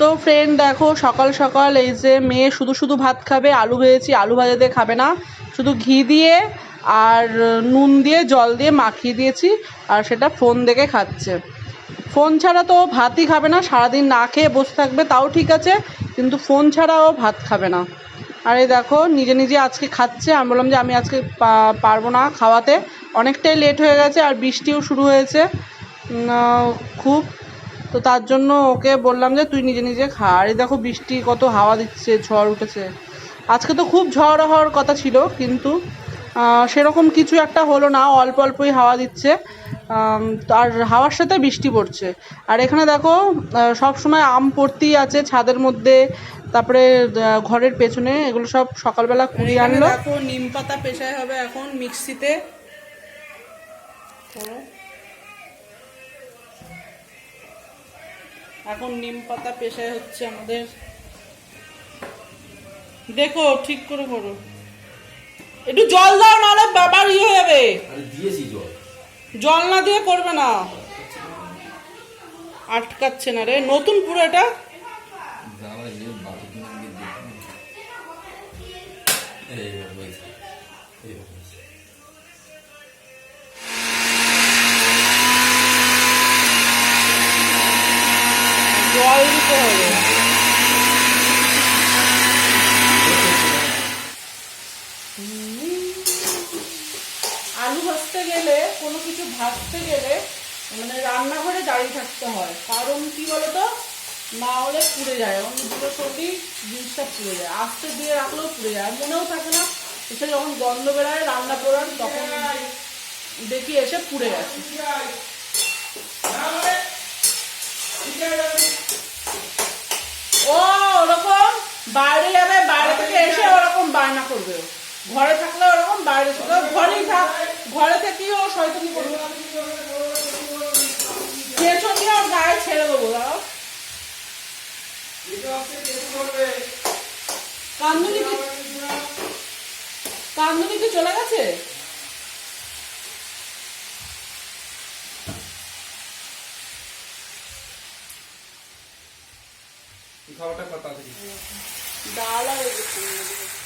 তো ফ্রেন্ড দেখো, সকাল সকাল এই যে মেয়ে শুধু শুধু ভাত খাবে, আলু ভেজেছি, আলু ভাজা দিয়ে খাবে না। শুধু ঘি দিয়ে আর নুন দিয়ে, জল দিয়ে মাখিয়ে দিয়েছি আর সেটা ফোন দেখে খাচ্ছে। ফোন ছাড়া তো ভাতই খাবে না, সারাদিন না খেয়ে বসে থাকবে, তাও ঠিক আছে, কিন্তু ফোন ছাড়া ও ভাত খাবে না। আর এই দেখো, নিজে নিজে আজকে খাচ্ছে, আমি বললাম যে আমি আজকে পারব না খাওয়াতে। অনেকটাই লেট হয়ে গেছে আর বৃষ্টিও শুরু হয়েছে। খুব তো তার জন্য ওকে বললাম যে তুই নিজে নিজে খা। আর এই দেখো বৃষ্টি কত হাওয়া দিচ্ছে ঝড় উঠেছে। আজকে তো খুব ঝড় হওয়ার কথা ছিল কিন্তু সেরকম কিছু একটা হলো না। অল্প অল্পই হাওয়া দিচ্ছে। আর হাওয়ার সাথে বৃষ্টি পড়ছে। আর এখানে দেখো সব সময় আম পড়তেই আছে ছাদের মধ্যে। তারপরে ঘরের পেছনে এগুলো সব সকালবেলা কুড়িয়ে আনলো। দেখো নিম পাতা পেশায় হবে এখন মিক্সিতে। এখন নিম পাতা পেশায় হচ্ছে আমাদের। দেখো ঠিক করে করো। একটু জল দাও নাহলে বাবার ইয়ে হয়ে যাবে। জল। জল না দিয়ে করবে না। আটকাচ্ছে না রে। নতুন পুরো এটা আলু ভাজতে গেলে, কোনো কিছু ভাজতে গেলে মানে রান্নাঘরে দাঁড়িয়ে থাকতে হয়। কারণ কি বলতো? না হলে পুড়ে যায়। অন্য দুটো সবজি জিনিসটা পুড়ে যায়। আস্তে দিয়ে রাখলেও পুড়ে যায়। মনেও থাকে না, এসে যখন গন্ধ বেড়ায় রান্না করার, তখন দেখি এসে পুড়ে গেছে। ও, ওরকম বাইরে যাবে, বাইরে থেকে এসে ওরকম বায়না করবে। ঘরে থাকলে ওরকম, বাইরে থাক ঘরে থেকেই ও শয়তানি করবে? পেছন দিয়ে ওর গায়ে ছেড়ে দেবো দাঁড়াও। কান্দুনি কি? কান্দুনি কি চলে গেছে?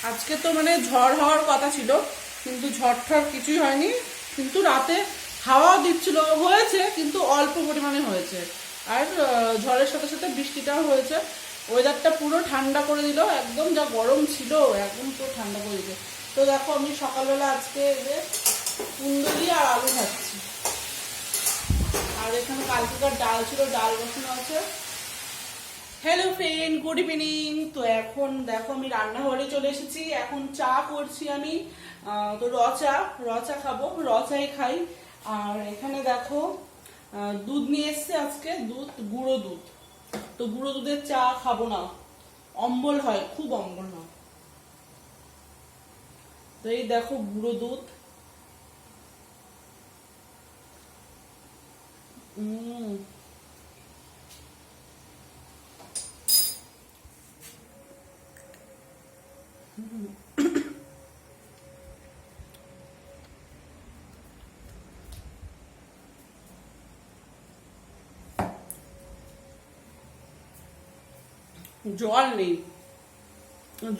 আজকে তো মানে ঝড় হওয়ার কথা ছিল। কিন্তু ঝড় কিছুই হয়নি। কিন্তু রাতে হাওয়াও দিচ্ছিল, হয়েছে, কিন্তু অল্প পরিমাণে হয়েছে। আর ঝড়ের সাথে সাথে বৃষ্টিটাও হয়েছে। ওয়েদারটা পুরো ঠান্ডা করে দিল। একদম যা গরম ছিল একদম পুরো ঠান্ডা করে দিল তো দেখো, আমি সকালবেলা আজকে যে কুন্দলি আর আলু খাচ্ছি আর এখানে কালকেকার ডাল ছিল, ডাল বসানো আছে। হ্যালো ফ্রেন্ড গুড ইভিনিং তো এখন দেখো আমি রান্নাঘরে চলে এসেছি। এখন চা করছি আমি। তো র চা র চা খাব। রচাই খাই। আর এখানে দেখো দুধ নিয়ে এসছে আজকে, দুধ, গুঁড়ো দুধ। তো গুঁড়ো দুধের চা খাব না। অম্বল হয়, খুব অম্বল হয়। তো এই দেখো গুঁড়ো দুধ। উম জল নেই।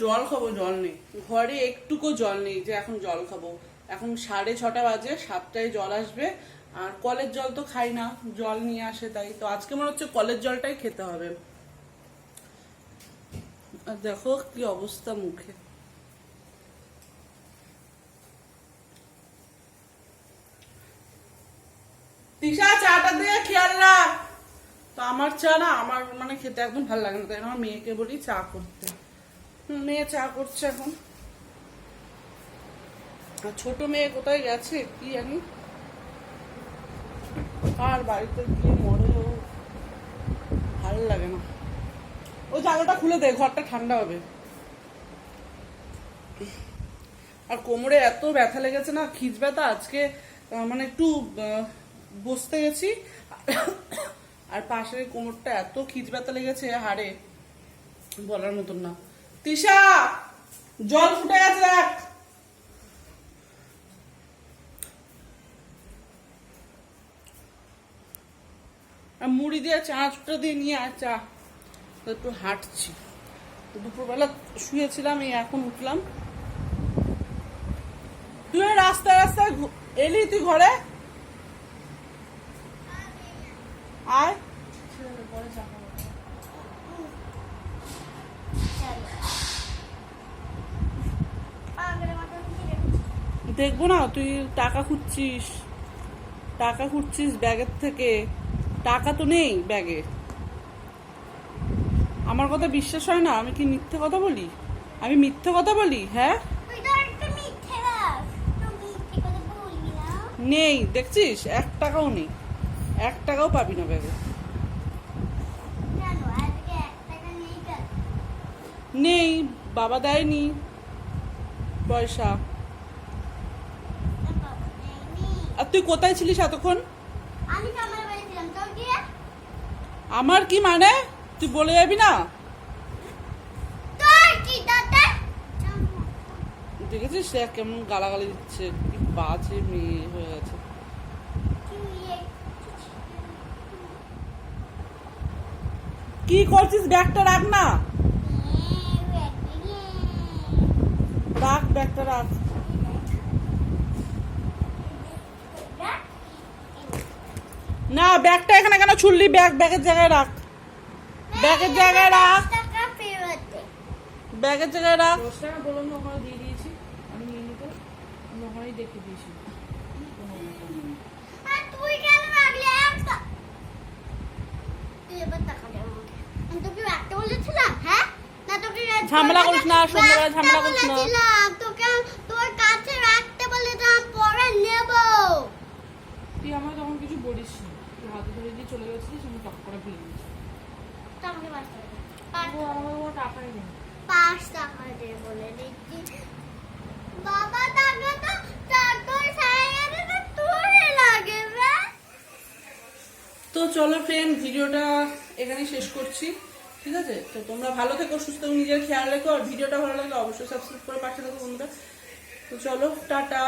জল খাব, জল নেই। ঘরে একটুকু জল নেই যে এখন জল খাব। এখন সাড়ে ছটা বাজে, সাতটায় জল আসবে। আর কলের জল তো খাই না, জল নিয়ে আসে তাই। তো আজকে মনে হচ্ছে কলের জলটাই খেতে হবে। আর দেখো কি অবস্থা মুখে। তিশা, চাটা দিয়ে খেয়াল রাখ। আমার চা না, আমার মানে খেতে একদম ভালো লাগে না, তাই আমার মেয়েকে বলি চা করতে। মেয়ে চা করছে এখন। আর ছোট মেয়ে কোথায় গেছে, কি জানি? আর বাড়িতে গিয়ে মরে ভালো লাগে না। ওই জায়গাটা খুলে দে, ঘরটা ঠান্ডা হবে। আর কোমরে এত ব্যথা লেগেছে না, খিচ ব্যথা। আজকে মানে একটু বসতে গেছি। আর পাশের কোমরটা এত খিচ লেগেছে, হাড়ে। বলার মতন না। তিশা, জল ফুটে গেছে, দেখ। আর মুড়ি দিয়ে চা চুটা দিয়ে নিয়ে আয়, চা। একটু হাঁটছি। দুপুরবেলা শুয়েছিলাম, এই এখন উঠলাম। তুই রাস্তায় রাস্তায় এলি তুই ঘরে? আয় দেখব না তুই টাকা খুঁজছিস। টাকা খুঁজছিস ব্যাগের থেকে। টাকা তো নেই ব্যাগে। আমার কথা বিশ্বাস হয় না আমি কি মিথ্যে কথা বলি? আমি মিথ্যে কথা বলি হ্যাঁ? নেই দেখছিস? এক টাকাও নেই। এক টাকাও পাবি না ব্যাগে নেই বাবা দেয়নি পয়সা। আর তুই কোথায় ছিলিস এতক্ষণ? আমার কি? মানে? তুই বলে যাবি না? দেখেছিস কেমন গালাগালি দিচ্ছে। কি বাজে মেয়ে হয়ে গেছে। কি করছিস? ব্যাগটা রাখ না। রাখ, ব্যাগটা রাখ। না, ব্যাগটা এখানে কেন ছুড়লি? ব্যাগ, ব্যাগের জায়গায় রাখ। ব্যাগের জায়গায় রাখ। ব্যাগের জায়গায় রাখ। দশ টাকা বললাম, ওখানে দিয়ে দিয়েছি। আমি নিয়ে নিতে আমি ওখানেই দেখে দিয়েছি তুই কেন রাখলি একটা তুই এবার টাকা দে আমাকে আমি তোকে একটা বলেছিলাম হ্যাঁ না তোকে ঝামেলা করিস না, সন্ধ্যাবেলা ঝামেলা করিস না। বলেছিলাম তোকে তোর কাছে রাখতে বলেছিলাম পরে নেব। তুই আমার তখন কিছু বলিস নি। তুই হাতে ধরে দিয়ে চলে গেছিলিস আমি টক করে ও আমার টাকাই নেই। পাঁচ টাকা দে বলে দিচ্ছি। বাবা টাকা তো তোর লাগে তো চলো ফ্রেন্ড ভিডিওটা এখানেই শেষ করছি। ঠিক আছে? তো তোমরা ভালো থেকো, সুস্থ নিজের খেয়াল রেখো, আর ভিডিওটা ভালো লাগলে অবশ্যই সাবস্ক্রাইব করে পাঠিয়ে দেবো বন্ধুরা। তো চলো, টাটা।